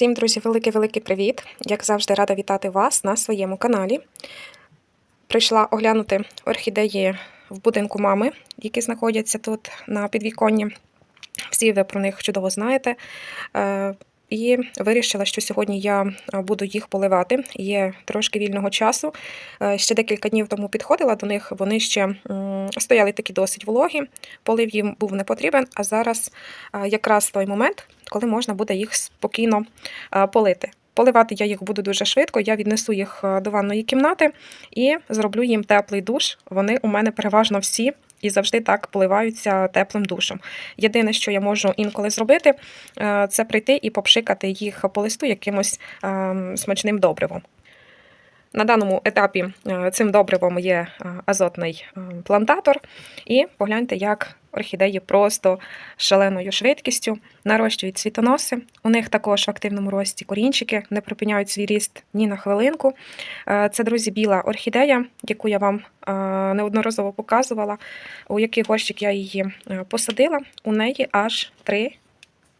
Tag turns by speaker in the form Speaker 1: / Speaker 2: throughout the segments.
Speaker 1: Всім, друзі, великий-великий привіт! Як завжди, рада вітати вас на своєму каналі. Прийшла оглянути орхідеї в будинку мами, які знаходяться тут на підвіконні. Всі ви про них чудово знаєте. Е, І вирішила, що сьогодні я буду їх поливати. Є трошки вільного часу. Е, Ще декілька днів тому підходила до них, вони ще стояли такі досить вологі, полив їм був не потрібен, а зараз е, якраз той момент, коли можна буде їх спокійно е, полити. Поливати я їх буду дуже швидко. Я віднесу їх е, до ванної кімнати і зроблю їм теплий душ. Вони у мене переважно всі і завжди так поливаються теплим душем. Єдине, що я можу інколи зробити, е, це прийти і попшикати їх по листу якимось ем, смачним добривом. На даному етапі е, цим добривом є е, азотний е, плантатор. І погляньте, як орхідеї просто шаленою швидкістю нарощують цвітоноси. У них також в активному рості корінчики не припиняють свій ріст ні на хвилинку. Це, друзі, біла орхідея, яку я вам неодноразово показувала, у який горщик я її посадила. У неї аж три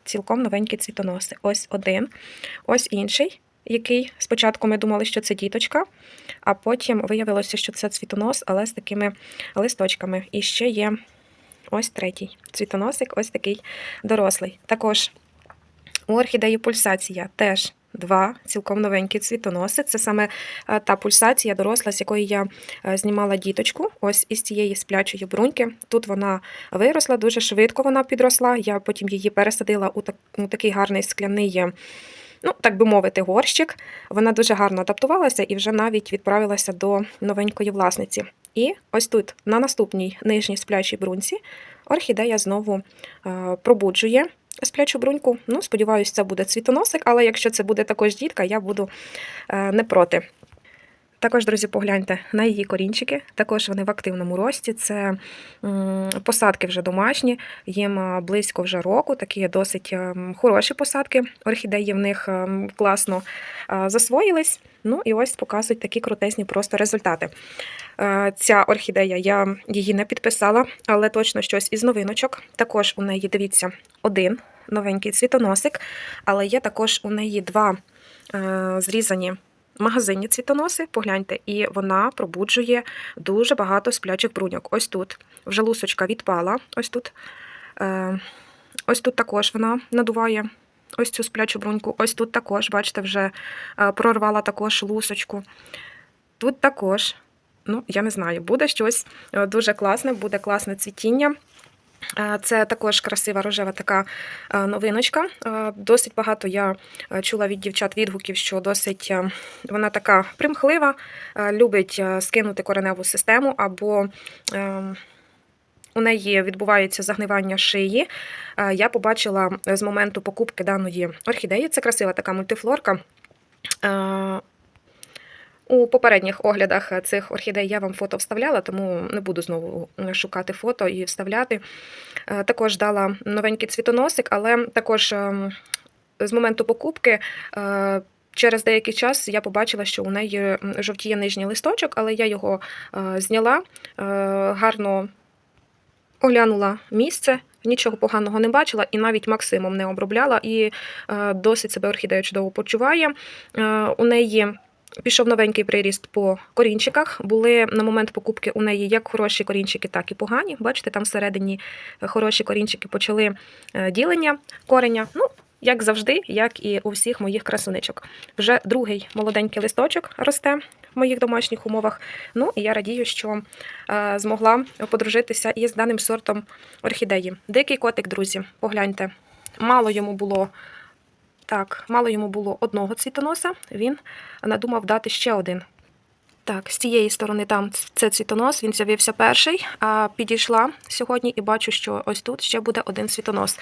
Speaker 1: цілком новенькі цвітоноси. Ось один, ось інший який спочатку ми думали, що це діточка, а потім виявилося, що це цвітонос, але з такими листочками. І ще є ось третій цвітоносик, ось такий дорослий. Також у орхідеї пульсація теж. Два цілком новенькі цвітоноси. Це саме е, та пульсація доросла, з якої я е, знімала діточку. Ось із цієї сплячої бруньки. Тут вона виросла, дуже швидко вона підросла. Я потім її пересадила у, так, у такий гарний скляний ну, так би мовити, горщик. Вона дуже гарно адаптувалася і вже навіть відправилася до новенької власниці. І ось тут, на наступній нижній сплячій бруньці, орхідея знову е, пробуджує сплячу бруньку. Ну, сподіваюся, це буде цвітоносик, але якщо це буде також дітка, я буду е, не проти. Також, друзі, погляньте на її корінчики. Також вони в активному рості. Це посадки вже домашні, їм е, близько вже року. Такі досить е, хороші посадки. Орхідеї в них е, класно засвоїлись. Ну і ось показують такі крутесні просто результати. Ця орхідея я її не підписала, але точно щось із новиночок. Також у неї, дивіться, один новенький цвітоносик, але є також у неї два зрізані магазинні цвітоноси, погляньте, і вона пробуджує дуже багато сплячих бруньок. Ось тут вже лусочка відпала. Ось тут Е, ось тут також вона надуває ось цю сплячу бруньку. Ось тут також, бачите, вже е, прорвала також лусочку. Тут також, ну, я не знаю, буде щось е, дуже класне, буде класне цвітіння. Е, Це також красива рожева така е, новиночка. Е, Досить багато я чула від дівчат відгуків, що досить вона така примхлива, любить скинути кореневу систему, або е, у неї відбувається загнивання шиї. Я побачила з моменту покупки даної орхідеї. Це красива така мультифлорка. Е, у попередніх оглядах цих орхідей я вам фото вставляла, тому не буду знову шукати фото і вставляти. Е, Також дала новенький цвітоносик, але також ем, з моменту покупки. е, Через деякий час я побачила, що у неї жовтіє нижній листочок, але я його е, зняла, е, гарно оглянула місце, нічого поганого не бачила і навіть максимум не обробляла. І е, досить себе орхідея чудово почуває. Е, У неї Пішов новенький приріст по корінчиках. Були на момент покупки у неї як хороші корінчики, так і погані. Бачите, там всередині хороші корінчики почали е, ділення кореня. Ну, як завжди, як і у всіх моїх красуничок. Вже другий молоденький листочок росте в моїх домашніх умовах. Ну і я радію, що е, змогла подружитися із даним сортом орхідеї. Дикий котик, друзі, погляньте. Мало йому було так, мало йому було одного цвітоноса, він надумав дати ще один. Так, з цієї сторони там це цвітонос, він з'явився перший, а підійшла сьогодні і бачу, що ось тут ще буде один цвітонос.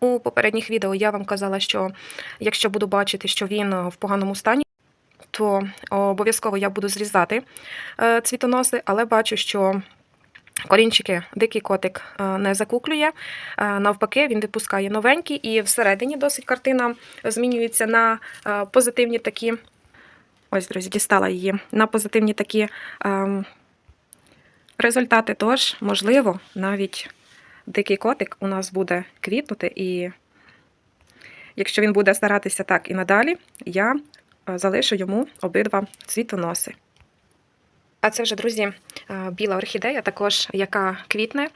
Speaker 1: У попередніх відео я вам казала, що якщо буду бачити, що він в поганому стані, то обов'язково я буду зрізати е, цвітоноси, але бачу, що Корінчики дикий котик е, не закуклює. Е, Навпаки, він випускає новенькі, і всередині досить картина змінюється на е, позитивні такі. Ось, друзі, дістала її на позитивні такі ем, результати. Тож, можливо, навіть дикий котик у нас буде квітнути і якщо він буде старатися так і надалі, я залишу йому обидва цвітоноси. А це вже, друзі, е, біла орхідея, також яка квітне.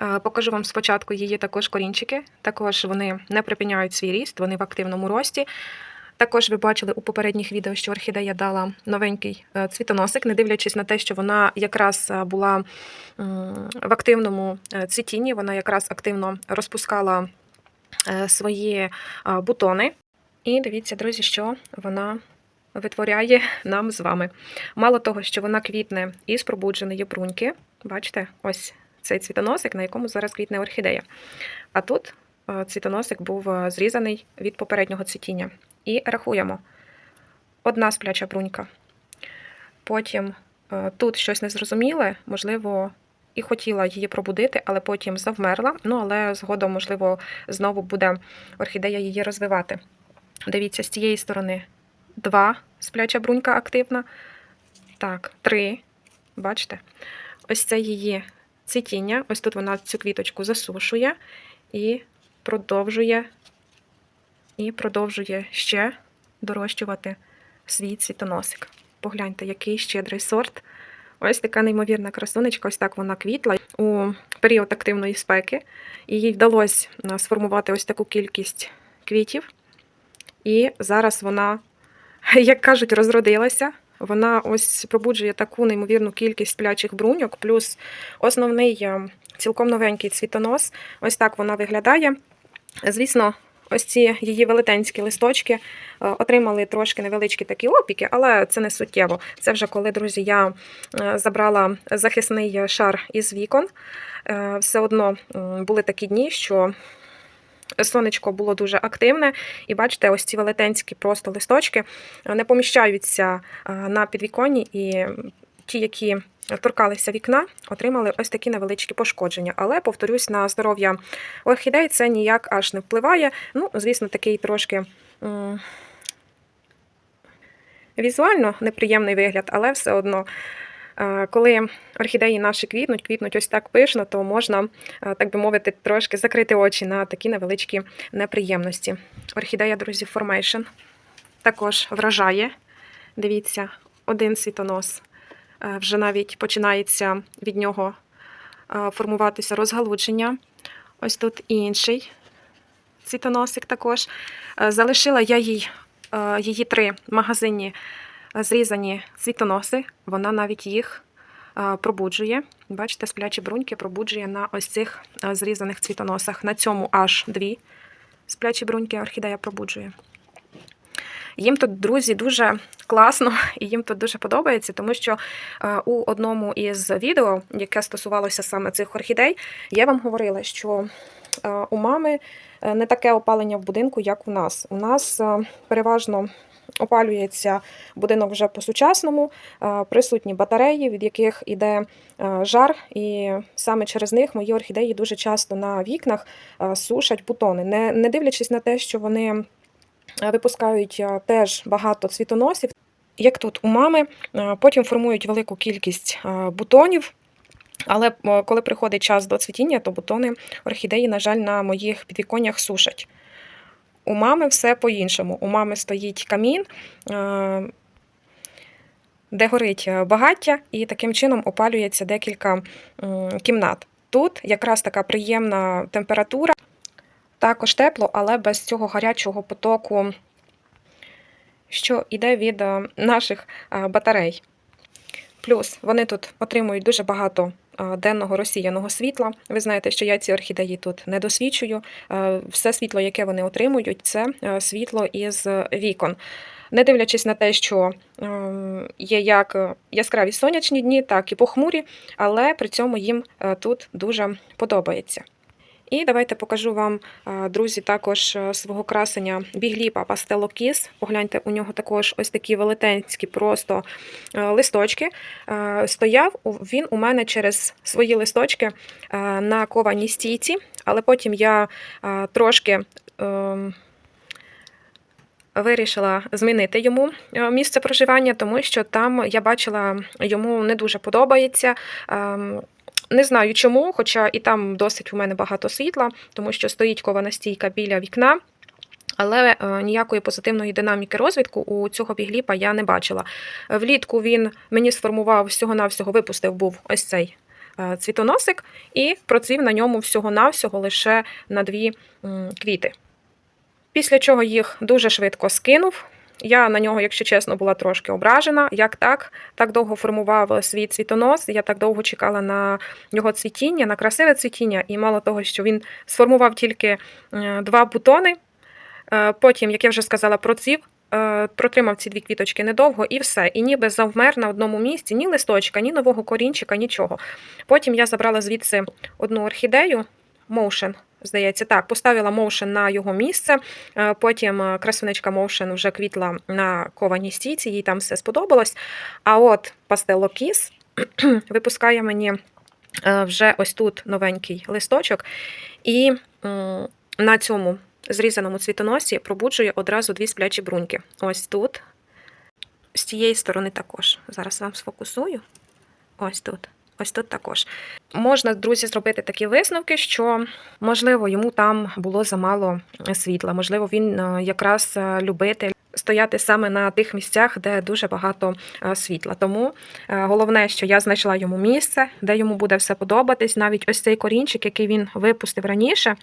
Speaker 1: Е, Покажу вам спочатку її також корінчики. Також вони не припиняють свій ріст, вони в активному рості. Також ви бачили у попередніх відео, що орхідея дала новенький е, цвітоносик, не дивлячись на те, що вона якраз була в активному цвітінні, вона якраз активно розпускала свої бутони. І дивіться, друзі, що вона витворяє нам з вами. Мало того, що вона квітне із пробудженої бруньки. Бачите, ось цей цвітоносик, на якому зараз квітне орхідея. А тут е, цвітоносик був е, зрізаний від попереднього цвітіння. І рахуємо: одна спляча брунька. Потім е, тут щось незрозуміле, можливо, і хотіла її пробудити, але потім завмерла. Ну, але згодом, можливо, знову буде орхідея її розвивати. Дивіться, з цієї сторони два спляча брунька активна. Так, три. Бачите? Ось це її цвітіння. Ось тут вона цю квіточку засушує і продовжує, і продовжує ще дорощувати свій цвітоносик. Погляньте, який щедрий сорт. Ось така неймовірна красунечка, ось так вона квітла у період активної спеки. І їй вдалося сформувати ось таку кількість квітів. І зараз вона, як кажуть, розродилася. Вона ось пробуджує таку неймовірну кількість сплячих бруньок, плюс основний е, цілком новенький цвітонос. Ось так вона виглядає. Звісно, ось ці її велетенські листочки е, отримали трошки невеличкі такі опіки, але це не суттєво. Це вже коли, друзі, я е, забрала захисний шар із вікон. Все одно були такі дні, що сонечко було дуже активне, і бачите, ось ці велетенські просто листочки е, не поміщаються е, на підвіконні, і ті, які торкалися вікна, отримали ось такі невеличкі пошкодження. Але, повторюсь, на здоров'я орхідей це ніяк аж не впливає. Ну, звісно, такий трошки. Візуально неприємний вигляд, але все одно, коли орхідеї наші квітнуть, квітнуть ось так пишно, то можна, так би мовити, трошки закрити очі на такі невеличкі неприємності. Орхідея, друзі, Formation також вражає. Дивіться, один світонос. Вже навіть починається від нього формуватися розгалудження. Ось тут інший цвітоносик також. Залишила я їй її три магазинні е, зрізані цвітоноси. Вона навіть їх пробуджує. Бачите, сплячі бруньки пробуджує на ось цих зрізаних цвітоносах. На цьому аж дві сплячі бруньки орхідея пробуджує. Їм тут, друзі, дуже класно і їм тут дуже подобається, тому що у одному із відео, яке стосувалося саме цих орхідей, я вам говорила, що у мами е, не таке опалення в будинку, як у нас. У нас е, переважно опалюється будинок вже по-сучасному, е, присутні батареї, від яких іде е, жар, і саме через них мої орхідеї дуже часто на вікнах е, сушать бутони, не, не дивлячись на те, що вони випускають теж багато цвітоносів. Як тут у мами, потім формують велику кількість бутонів. Але коли приходить час до цвітіння, то бутони орхідеї, на жаль, на моїх підвіконнях сушать. У мами все по-іншому. У мами стоїть камін, е, де горить е, багаття, і таким чином опалюється декілька кімнат. Тут якраз така приємна температура, також тепло, але без цього гарячого потоку, що йде від е, наших батарей. Плюс вони тут отримують дуже багато денного розсіяного світла. Ви знаєте, що я ці орхідеї тут не досвідчую. Все світло, яке вони отримують, це е, світло із вікон. Не дивлячись на те, що е, є як яскраві сонячні дні, так і похмурі, але при цьому їм е, тут дуже подобається. І давайте покажу вам, е, друзі, також е, свого красення бігліпа Пастело. Погляньте, у нього також ось такі велетенські просто е, листочки. Стояв він у мене через свої листочки на кованій стійці, але потім я трошки. ем, Вирішила змінити йому місце проживання, тому що там я бачила, йому не дуже подобається. Не знаю чому, хоча і там досить у мене багато світла, тому що стоїть кована стійка біля вікна. Але е, ніякої позитивної динаміки розвитку у цього бігліпа я не бачила. Влітку він мені сформував всього-навсього, випустив був ось цей е, цвітоносик і процвів на ньому всього-навсього лише на дві квіти. Після чого їх дуже швидко скинув. Я на нього, якщо чесно, була трошки ображена. Як так? Так довго формував свій цвітонос. Я так довго чекала на його цвітіння, на красиве цвітіння, і мало того, що він сформував тільки е, два бутони. Е, Потім, як я вже сказала, процвів, е, протримав ці дві квіточки недовго і все. І ніби завмер на одному місці ні листочка, ні нового корінчика, нічого. Потім я забрала звідси одну орхідею, Motion, здається, так, поставила Motion на його місце. Е, Потім е, красунечка Motion вже квітла на кованій стійці, їй там все сподобалось. А от Pastel Kiss випускає мені е, вже ось тут новенький листочок. І на цьому зрізаному цвітоносі пробуджує одразу дві сплячі бруньки. Ось тут. З цієї сторони також. Зараз вам сфокусую. Ось тут. Ось тут також. Можна, друзі, зробити такі висновки, що, можливо, йому там було замало світла, можливо, він е, якраз е, любитель стояти саме на тих місцях, де дуже багато е, світла. Тому е, головне, що я знайшла йому місце, де йому буде все подобатись. Навіть ось цей корінчик, який він випустив раніше,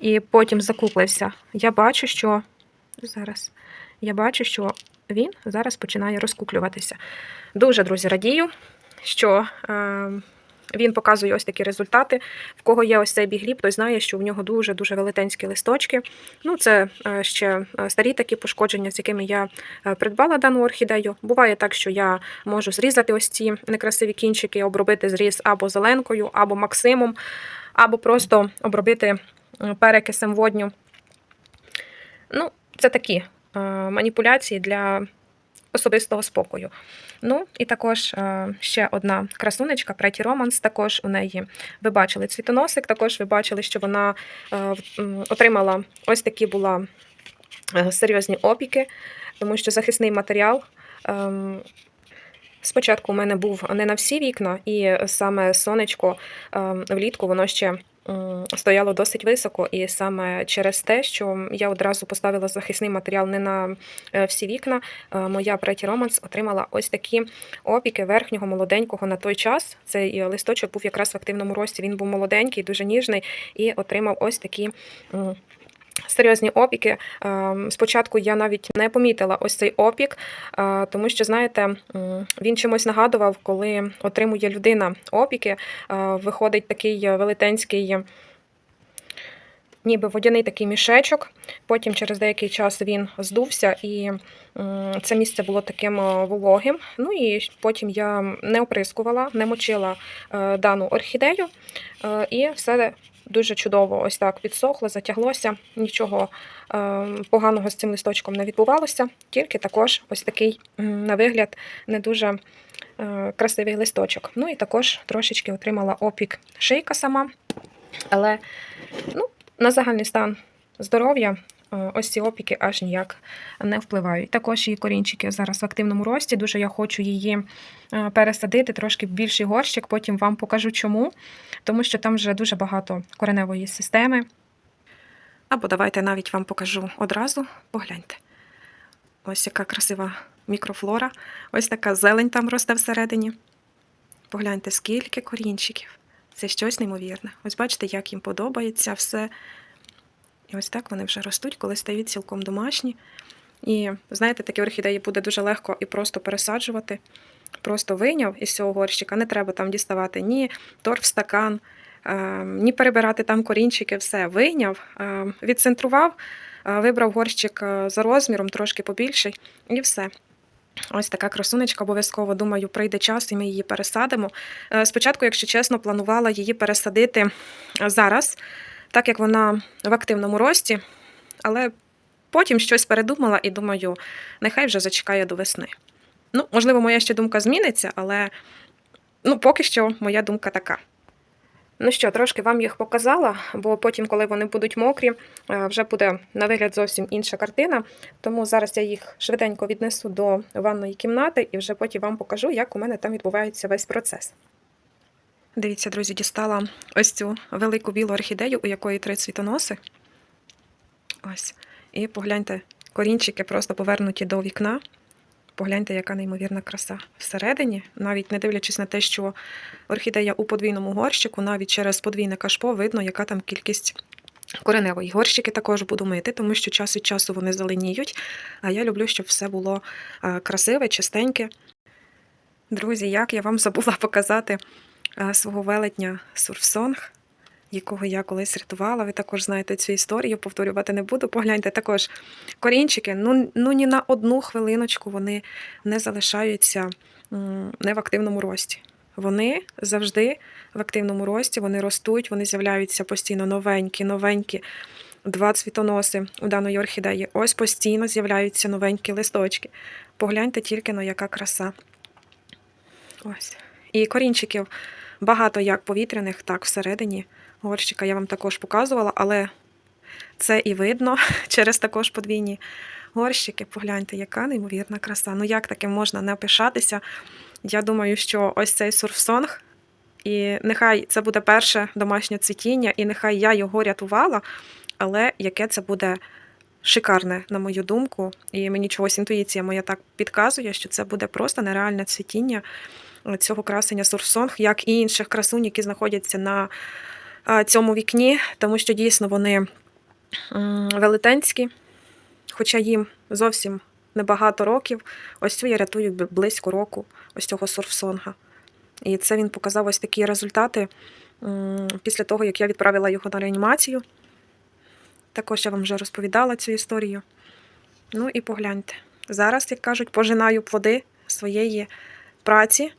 Speaker 1: і потім закуплився. Я бачу, що зараз я бачу, що він зараз починає розкуклюватися. Дуже, друзі, радію, що е, він показує ось такі результати. В кого є ось цей бігліп, той знає, що в нього дуже-дуже велетенські листочки. Ну, це е, ще е, старі такі пошкодження, з якими я придбала дану орхідею. Буває так, що я можу зрізати ось ці некрасиві кінчики, обробити зріз або зеленкою, або максимом, або просто обробити перекисем водню. Ну, це такі маніпуляції для особистого спокою. Ну, і також е, ще одна красунечка, Преті Романс. Також у неї ви бачили цвітоносик, також ви бачили, що вона е, отримала ось такі була е, серйозні опіки, тому що захисний матеріал. ем, Спочатку у мене був не на всі вікна, і саме сонечко ем, влітку воно ще стояло досить високо, і саме через те, що я одразу поставила захисний матеріал не на е, всі вікна, е, моя Преті Романс отримала ось такі опіки верхнього молоденького на той час. Цей е, листочок був якраз в активному рості. Він був молоденький, дуже ніжний, і отримав ось такі. Серйозні опіки. Ем, Спочатку я навіть не помітила ось цей опік, е, тому що, знаєте, він чимось нагадував, коли отримує людина опіки, е, виходить такий велетенський, ніби водяний такий мішечок. Потім через деякий час він здувся, і це місце було таким е, вологим. Ну і потім я не оприскувала, не мочила дану орхідею, і все дуже чудово ось так підсохло, затяглося. Нічого е, поганого з цим листочком не відбувалося, тільки також ось такий, на вигляд, не дуже е, красивий листочок. Ну і також трошечки отримала опік шийка сама. Але ну, на загальний стан здоров'я ось ці опіки аж ніяк не впливають. Також її корінчики зараз в активному рості. Дуже я хочу її е, пересадити трошки в більший горщик, потім вам покажу чому. Тому що там вже дуже багато кореневої системи. Або давайте навіть вам покажу одразу. Погляньте. Ось яка красива мікрофлора. Ось така зелень там росте всередині. Погляньте, скільки корінчиків. Це щось неймовірне. Ось бачите, як їм подобається все. І ось так вони вже ростуть, коли стають цілком домашні. І знаєте, такі орхідеї буде дуже легко і просто пересаджувати. Просто вийняв із цього горщика, не треба там діставати ні торф стакан, е, ні перебирати там корінчики, все вийняв, е, відцентрував, е, вибрав горщик за розміром, трошки побільший, і все. Ось така красунечка, обов'язково думаю, прийде час, і ми її пересадимо. Спочатку, якщо чесно, планувала її пересадити зараз, так як вона в активному рості, але потім щось передумала і думаю, нехай вже зачекає до весни. Ну, можливо, моя ще думка зміниться, але ну, поки що моя думка така. Ну що, трошки вам їх показала, бо потім, коли вони будуть мокрі, е, вже буде на вигляд зовсім інша картина. Тому зараз я їх швиденько віднесу до ванної кімнати і вже потім вам покажу, як у мене там відбувається весь процес. Дивіться, друзі, дістала ось цю велику білу орхідею, у якої три цвітоноси. Ось. І погляньте, корінчики просто повернуті до вікна. Погляньте, яка неймовірна краса. Всередині, навіть не дивлячись на те, що орхідея у подвійному горщику, навіть через подвійне кашпо видно, яка там кількість кореневої. Горщики також буду мити, тому що час від часу вони зеленіють. А я люблю, щоб все було е, красиве, чистеньке. Друзі, як я вам забула показати свого велетня Сурфсонг, якого я колись рятувала. Ви також знаєте цю історію, повторювати не буду. Погляньте також корінчики. Ну, ну ні на одну хвилиночку вони не залишаються не в активному рості. Вони завжди в активному рості, вони ростуть, вони з'являються постійно новенькі, новенькі. Два цвітоноси у даної орхідеї. Ось постійно з'являються новенькі листочки. Погляньте тільки на яка краса. Ось. І корінчиків багато як повітряних, так всередині горщика я вам також показувала, але це і видно через також подвійні горщики. Погляньте, яка неймовірна краса. Ну як таким можна не пишатися? Я думаю, що ось цей сурфсонг, і нехай це буде перше домашнє цвітіння, і нехай я його рятувала, але яке це буде шикарне, на мою думку, і мені чогось інтуїція моя так підказує, що це буде просто нереальне цвітіння цього красення сурфсонг, як і інших красунь, які знаходяться на цьому вікні, тому що дійсно вони велетенські, хоча їм зовсім небагато років. Ось цю я рятую близько року, ось цього сурфсонга. І це він показав ось такі результати після того, як я відправила його на реанімацію. Також я вам вже розповідала цю історію. Ну і погляньте. Зараз, як кажуть, пожинаю плоди своєї праці.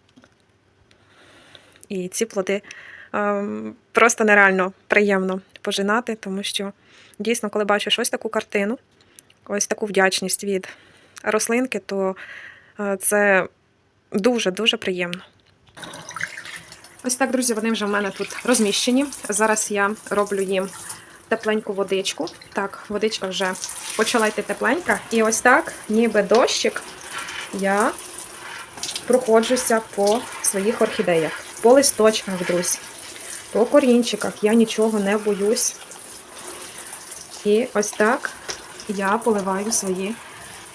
Speaker 1: І ці плоди ем, просто нереально приємно пожинати, тому що дійсно, коли бачиш ось таку картину, ось таку вдячність від рослинки, то е, це дуже-дуже приємно. Ось так, друзі, вони вже в мене тут розміщені. Зараз я роблю їм тепленьку водичку. Так, водичка вже почала йти тепленька. І ось так, ніби дощик, я проходжуся по своїх орхідеях, по листочках, друзі, по корінчиках. Я нічого не боюсь. І ось так я поливаю свої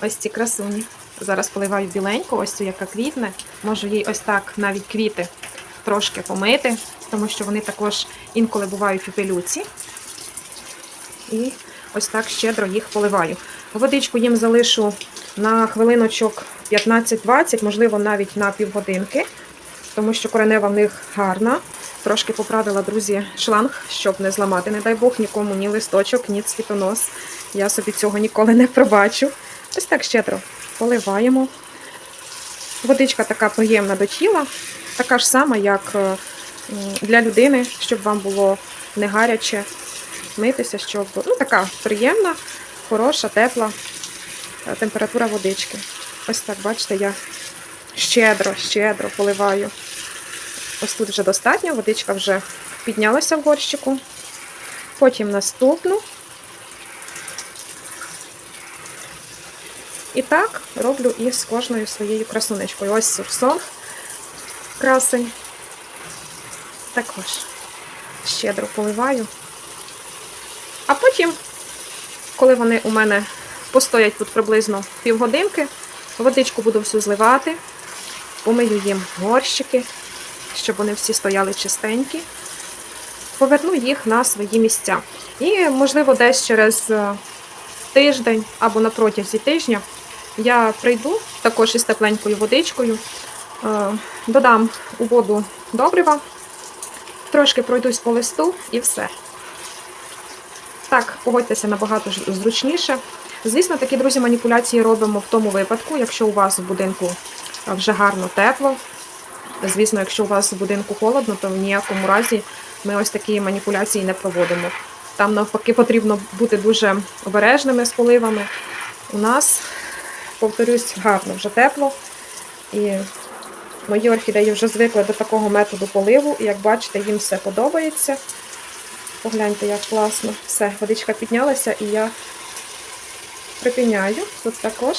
Speaker 1: ось ці красуні. Зараз поливаю біленьку, ось цю, яка квітне. Можу їй ось так навіть квіти трошки помити, тому що вони також інколи бувають у пилюці. І ось так щедро їх поливаю. Водичку їм залишу на хвилиночок 15-20, можливо, навіть на півгодинки, тому що коренева в них гарна. Трошки поправила, друзі, шланг, щоб не зламати, не дай Бог, нікому ні листочок, ні цвітонос. Я собі цього ніколи не пробачу. Ось так щедро поливаємо. Водичка така приємна до тіла, така ж сама, як е, для людини, щоб вам було не гаряче митися, щоб ну, така приємна, хороша, тепла е, температура водички. Ось так, бачите, я щедро, щедро поливаю. Ось тут вже достатньо, водичка вже піднялася в горщику. Потім наступну. І так роблю і з кожною своєю красунечкою. Ось сурсон красень. Також щедро поливаю. А потім, коли вони у мене постоять тут приблизно півгодинки, водичку буду всю зливати, помию їм горщики, щоб вони всі стояли чистенькі. Поверну їх на свої місця. І, можливо, десь через е, тиждень або на протязі тижня я прийду також із тепленькою водичкою, е, додам у воду добрива, трошки пройдусь по листу і все. Так, погодьтеся набагато зручніше. Звісно, такі друзі маніпуляції робимо в тому випадку, якщо у вас в будинку вже гарно тепло. Звісно, якщо у вас в будинку холодно, то в ніякому разі ми ось такі маніпуляції не проводимо. Там навпаки потрібно бути дуже обережними з поливами. У нас, повторюсь, гарно вже тепло. І мої орхідеї вже звикли до такого методу поливу. І як бачите, їм все подобається. Погляньте, як класно. Все, водичка піднялася і я припиняю. Тут також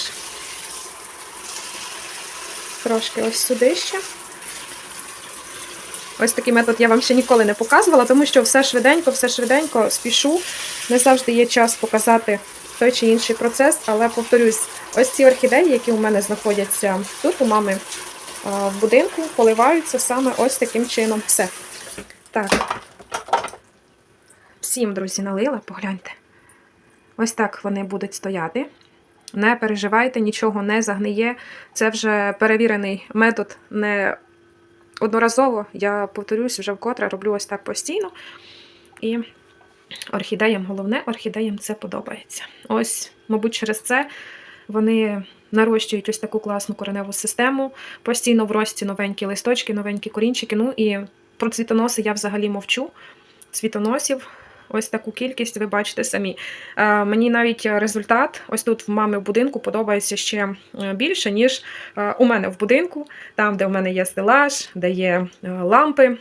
Speaker 1: трошки ось сюди ще. Ось такий метод я вам ще ніколи не показувала, тому що все швиденько, все швиденько спішу. Не завжди є час показати той чи інший процес, але повторюсь, ось ці орхідеї, які у мене знаходяться тут, у мами в будинку, поливаються саме ось таким чином. Все. Так. Всім, друзі, налила, погляньте. Ось так вони будуть стояти. Не переживайте, нічого не загниє. Це вже перевірений метод не одноразово. Я повторюсь, вже вкотре роблю ось так постійно. І орхідеям, головне, орхідеям це подобається. Ось, мабуть, через це вони нарощують ось таку класну кореневу систему, постійно в рості новенькі листочки, новенькі корінчики. Ну і про цвітоноси я взагалі мовчу. Цвітоносів. Ось таку кількість ви бачите самі. Е, мені навіть результат, ось тут в мами в будинку, подобається ще е, більше, ніж е, у мене в будинку, там, де в мене є стелаж, де є лампи.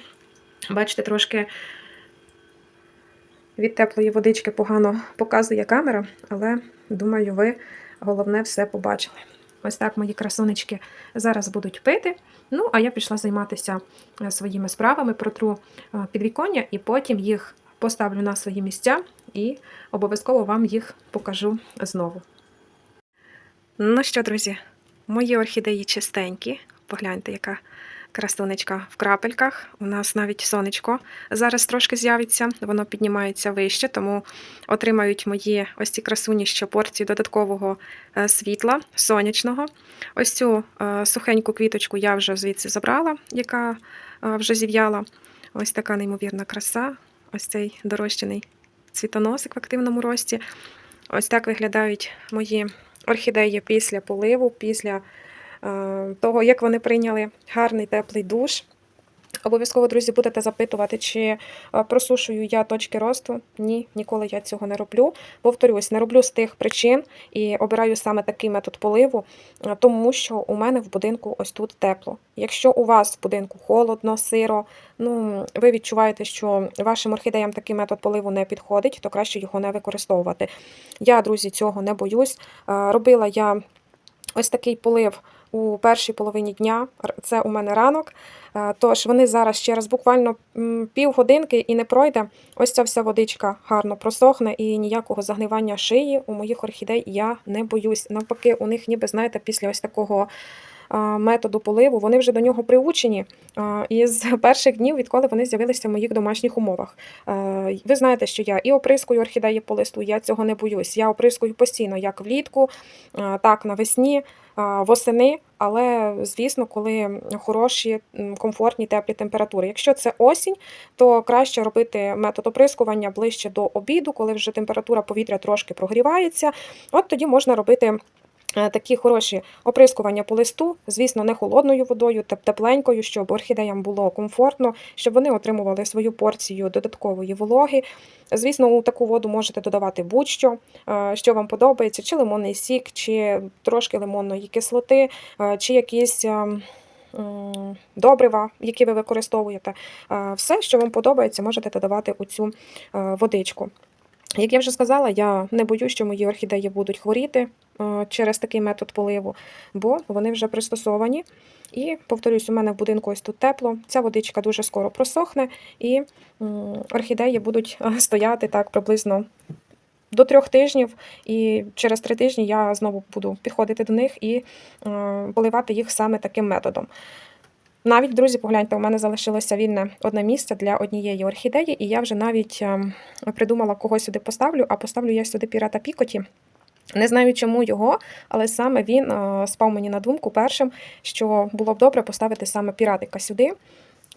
Speaker 1: Бачите, трошки від теплої водички погано показує камера, але думаю, ви головне все побачили. Ось так мої красунечки зараз будуть пити. Ну, а я пішла займатися своїми справами, протру підвіконня і потім їх поставлю на свої місця і обов'язково вам їх покажу знову. Ну що, друзі, мої орхідеї чистенькі. Погляньте, яка красунечка в крапельках. У нас навіть сонечко зараз трошки з'явиться, воно піднімається вище, тому отримають мої ось ці красуні ще порцію додаткового е, світла сонячного. Ось цю е, сухеньку квіточку я вже звідси забрала, яка е, вже зів'яла. Ось така неймовірна краса. Ось цей дорощений цвітоносик в активному рості. Ось так виглядають мої орхідеї після поливу, після е, того, як вони прийняли гарний теплий душ. Обов'язково, друзі, будете запитувати, чи е, просушую я точки росту. Ні, ніколи я цього не роблю. Повторюсь, не роблю з тих причин і обираю саме такий метод поливу, е, тому що у мене в будинку ось тут тепло. Якщо у вас в будинку холодно, сиро, ну ви відчуваєте, що вашим орхідеям такий метод поливу не підходить, то краще його не використовувати. Я, друзі, цього не боюсь. Е, Робила я ось такий полив у першій половині дня. Це у мене ранок. Е, Тож вони зараз через буквально півгодинки і не пройде. Ось ця вся водичка гарно просохне і ніякого загнивання шиї у моїх орхідей я не боюсь. Навпаки, у них, ніби знаєте, після ось такого. Методу поливу, вони вже до нього приучені із перших днів, відколи вони з'явилися в моїх домашніх умовах. Е, Ви знаєте, що я і оприскую орхідеї по листу, я цього не боюсь. Я оприскую постійно, як влітку, так навесні, восени, але звісно, коли хороші, комфортні, теплі температури. Якщо це осінь, то краще робити метод оприскування ближче до обіду, коли вже температура повітря трошки прогрівається. От тоді можна робити. Такі хороші оприскування по листу, звісно, не холодною водою, теп- тепленькою, щоб орхідеям було комфортно, щоб вони отримували свою порцію додаткової вологи. Звісно, у таку воду можете додавати будь-що, е, що вам подобається, чи лимонний сік, чи трошки лимонної кислоти, е, чи якісь е, добрива, які ви використовуєте. Все, що вам подобається, можете додавати у цю водичку. Як я вже сказала, я не боюсь, що мої орхідеї будуть хворіти через такий метод поливу, бо вони вже пристосовані. І, повторюсь, у мене в будинку ось тут тепло, ця водичка дуже скоро просохне, і орхідеї будуть е, стояти так приблизно до трьох тижнів, і через три тижні я знову буду підходити до них і е, поливати їх саме таким методом. Навіть, друзі, погляньте, у мене залишилося вільне одне місце для однієї орхідеї, і я вже навіть ем, придумала, кого сюди поставлю, а поставлю я сюди пірата Пікоті. Не знаю, чому його, але саме він е, спав мені на думку першим, що було б добре поставити саме піратика сюди.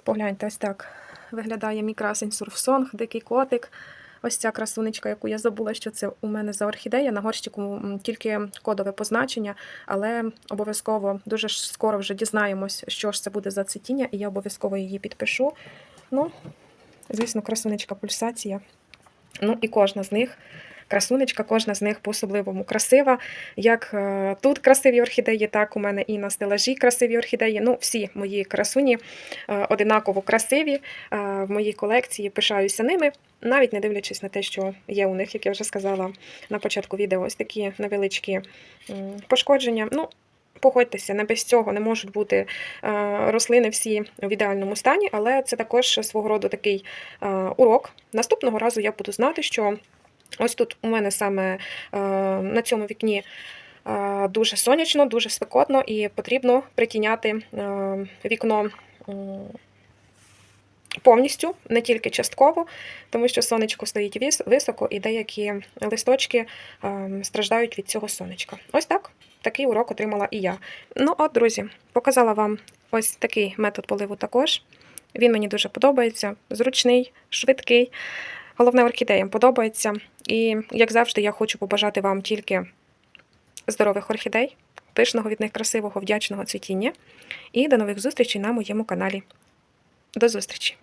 Speaker 1: Погляньте, ось так виглядає мій красень сурфсонг, дикий котик. Ось ця красунечка, яку я забула, що це у мене за орхідея. На горщику тільки кодове позначення, але обов'язково дуже скоро вже дізнаємось, що ж це буде за цвітіння, і я обов'язково її підпишу. Ну, звісно, красунечка пульсація. Ну і кожна з них. Красунечка, кожна з них по-особливому красива. Як е, тут красиві орхідеї, так у мене і на стелажі красиві орхідеї. Ну, всі мої красуні е, одинаково красиві. Е, в моїй колекції пишаюся ними, навіть не дивлячись на те, що є у них, як я вже сказала на початку відео, ось такі невеличкі пошкодження. Ну, Погодьтеся, не без цього не можуть бути рослини всі в ідеальному стані, але це також свого роду такий урок. Наступного разу я буду знати, що Ось тут у мене саме е, на цьому вікні е, дуже сонячно, дуже спекотно, і потрібно притіняти е, вікно повністю, не тільки частково, тому що сонечко стоїть високо, і деякі листочки страждають від цього сонечка. Ось так. Такий урок отримала і я. Ну, от, друзі, показала вам ось такий метод поливу також. Він мені дуже подобається, зручний, швидкий. Головне, орхідеям подобається. І, як завжди, я хочу побажати вам тільки здорових орхідей, пишного від них красивого, вдячного цвітіння. І до нових зустрічей на моєму каналі. До зустрічі!